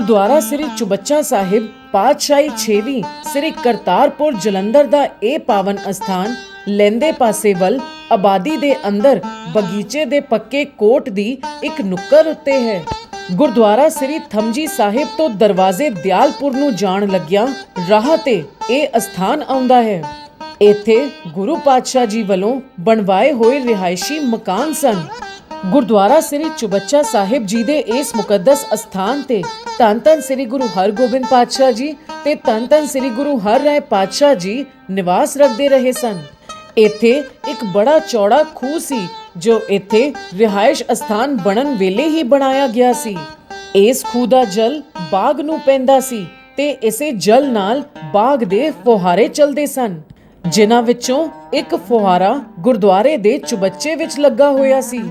ਗੁਰਦੁਆਰਾ ਸ੍ਰੀ ਚੁਬੱਚਾ ਸਾਹਿਬ, ਪਾਤਸ਼ਾਹੀ 6ਵੀਂ ਸ੍ਰੀ ਕਰਤਾਰਪੁਰ ਜਲੰਧਰ ਦਾ ਇਹ ਪਾਵਨ ਅਸਥਾਨ ਲੈਂਦੇ ਪਾਸੇ ਵੱਲ ਆਬਾਦੀ ਦੇ ਅੰਦਰ ਬਗੀਚੇ ਦੇ ਪੱਕੇ ਕੋਟ ਦੀ ਇੱਕ ਨੁੱਕਰ ਉੱਤੇ ਹੈ। ਗੁਰਦੁਆਰਾ ਸ੍ਰੀ ਥਮਜੀ ਸਾਹਿਬ ਤੋਂ ਦਰਵਾਜ਼ੇ ਦਿਆਲਪੁਰ ਨੂੰ ਜਾਣ ਲੱਗਿਆਂ ਰਾਹ ਤੇ ਇਹ ਅਸਥਾਨ ਆਉਂਦਾ ਹੈ। ਇੱਥੇ ਗੁਰੂ ਪਾਤਸ਼ਾਹ ਜੀ ਵੱਲੋਂ ਬਣਵਾਏ ਹੋਏ ਰਿਹਾਇਸ਼ੀ ਮਕਾਨ ਸਨ। ਗੁਰਦੁਆਰਾ ਸ੍ਰੀ ਚੁਬੱਚਾ ਸਾਹਿਬ ਜੀ ਦੇ ਇਸ ਮੁਕੱਦਸ ਅਸਥਾਨ ਤੇ ਧੰਨ ਧੰਨ ਸ੍ਰੀ ਗੁਰੂ ਹਰਗੋਬਿੰਦ ਪਾਤਸ਼ਾਹ ਜੀ ਤੇ ਧੰਨ ਧੰਨ ਸ੍ਰੀ ਗੁਰੂ ਹਰ ਰਾਏ ਪਾਤਸ਼ਾਹ ਜੀ ਨਿਵਾਸ ਰੱਖਦੇ ਰਹੇ ਸਨ। ਇੱਥੇ ਇੱਕ ਬੜਾ ਚੌੜਾ ਖੂਹ ਸੀ, ਜੋ ਇੱਥੇ ਰਿਹਾਇਸ਼ ਅਸਥਾਨ ਬਣਨ ਵੇਲੇ ਹੀ ਬਣਾਇਆ ਗਿਆ ਸੀ। ਇਸ ਖੂਹ ਦਾ ਜਲ ਬਾਗ ਨੂੰ ਪੈਂਦਾ ਸੀ ਤੇ ਇਸੇ ਜਲ ਨਾਲ ਬਾਗ ਦੇ ਫੁਹਾਰੇ ਚੱਲਦੇ ਸਨ, ਜਿਨ੍ਹਾਂ ਵਿੱਚੋਂ ਇੱਕ ਫੁਹਾਰਾ ਗੁਰਦੁਆਰੇ ਦੇ ਚੁਬੱਚੇ ਵਿੱਚ ਲੱਗਾ ਹੋਇਆ ਸੀ।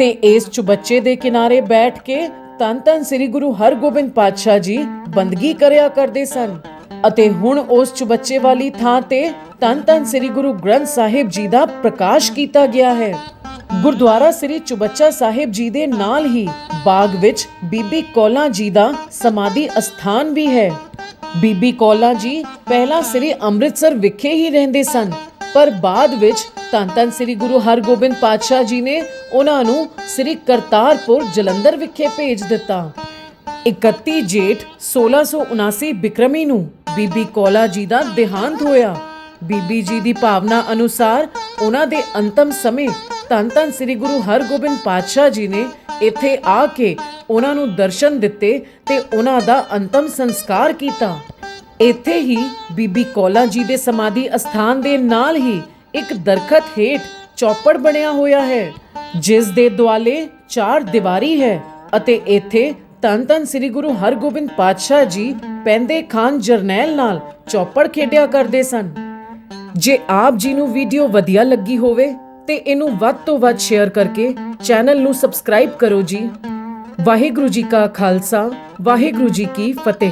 ਤੇ ਇਸ ਚੁਬੱਚੇ ਦੇ ਕਿਨਾਰੇ ਬੈਠ ਕੇ ਤਨ ਤਨ ਸ੍ਰੀ ਗੁਰੂ ਹਰਗੋਬਿੰਦ ਪਾਤਸ਼ਾਹ ਜੀ ਬੰਦਗੀ ਕਰਿਆ ਕਰਦੇ ਸਨ। ਅਤੇ ਹੁਣ ਉਸ ਚੁਬੱਚੇ ਵਾਲੀ ਥਾਂ ਤੇ ਤਨ ਤਨ ਸ੍ਰੀ ਗੁਰੂ ਗ੍ਰੰਥ ਸਾਹਿਬ ਜੀ ਦਾ ਪ੍ਰਕਾਸ਼ ਕੀਤਾ ਗਿਆ ਹੈ। ਗੁਰਦੁਆਰਾ ਸ੍ਰੀ ਚੁਬੱਚਾ ਸਾਹਿਬ ਜੀ ਦੇ ਨਾਲ ਹੀ ਬਾਗ ਵਿੱਚ ਬੀਬੀ ਕੌਲਾਂ ਜੀ ਦਾ ਸਮਾਧੀ ਅਸਥਾਨ ਵੀ ਹੈ। ਬੀਬੀ ਕੌਲਾਂ ਜੀ ਪਹਿਲਾਂ ਸ੍ਰੀ ਅੰਮ੍ਰਿਤਸਰ ਵਿਖੇ ਹੀ ਰਹਿੰਦੇ ਸਨ। ਪਰ ਬਾਅਦ ਵਿੱਚ ਧੰਨ ਧੰਨ ਸ੍ਰੀ ਗੁਰੂ ਹਰਗੋਬਿੰਦ ਪਾਤਸ਼ਾਹ ਜੀ ਨੇ ਉਹਨਾਂ ਨੂੰ ਸ੍ਰੀ ਕਰਤਾਰਪੁਰ ਜਲੰਧਰ ਵਿਖੇ ਭੇਜ ਦਿੱਤਾ। 31 ਜੇਠ 1679 ਬਿਕਰਮੀ ਨੂੰ ਬੀਬੀ ਕੌਲਾ ਜੀ ਦਾ ਦੇਹਾਂਤ ਹੋਇਆ। ਬੀਬੀ ਜੀ ਦੀ ਭਾਵਨਾ ਅਨੁਸਾਰ ਉਹਨਾਂ ਦੇ ਅੰਤਮ ਸਮੇਂ ਧੰਨ ਧੰਨ ਸ੍ਰੀ ਗੁਰੂ ਹਰਗੋਬਿੰਦ ਪਾਤਸ਼ਾਹ ਜੀ ਨੇ ਇੱਥੇ ਆ ਕੇ ਉਹਨਾਂ ਨੂੰ ਦਰਸ਼ਨ ਦਿੱਤੇ ਤੇ ਉਹਨਾਂ ਦਾ ਅੰਤਮ ਸੰਸਕਾਰ ਕੀਤਾ। ਇੱਥੇ ਹੀ ਬੀਬੀ ਕੋਲਾ ਜੀ ਦੇ ਸਮਾਧੀ ਅਸਥਾਨ ਦੇ ਨਾਲ ਹੀ ਇੱਕ ਦਰਖਤ ਹੇਠ ਚੌਪੜ ਬਣਿਆ ਹੋਇਆ ਹੈ, ਜਿਸ ਦੇ ਦੁਆਲੇ ਚਾਰ ਦੀਵਾਰੀ ਹੈ ਅਤੇ ਇੱਥੇ ਧੰਨ ਧੰਨ ਸ੍ਰੀ ਗੁਰੂ ਹਰਗੋਬਿੰਦ ਪਾਤਸ਼ਾਹ ਜੀ ਪੈਂਦੇ ਖਾਨ ਜਰਨੈਲ ਨਾਲ ਚੌਪੜ ਖੇਡਿਆ ਕਰਦੇ ਸਨ। ਜੇ ਆਪ ਜੀ ਨੂੰ ਵੀਡੀਓ ਵਧੀਆ ਲੱਗੀ ਹੋਵੇ ਤੇ ਇਹਨੂੰ ਵੱਧ ਤੋਂ ਵੱਧ ਸ਼ੇਅਰ ਕਰਕੇ ਚੈਨਲ ਨੂੰ ਸਬਸਕ੍ਰਾਈਬ ਕਰੋ ਜੀ। ਵਾਹਿਗੁਰੂ ਜੀ ਕਾ ਖਾਲਸਾ, ਵਾਹਿਗੁਰੂ ਜੀ ਕੀ ਫਤਿਹ।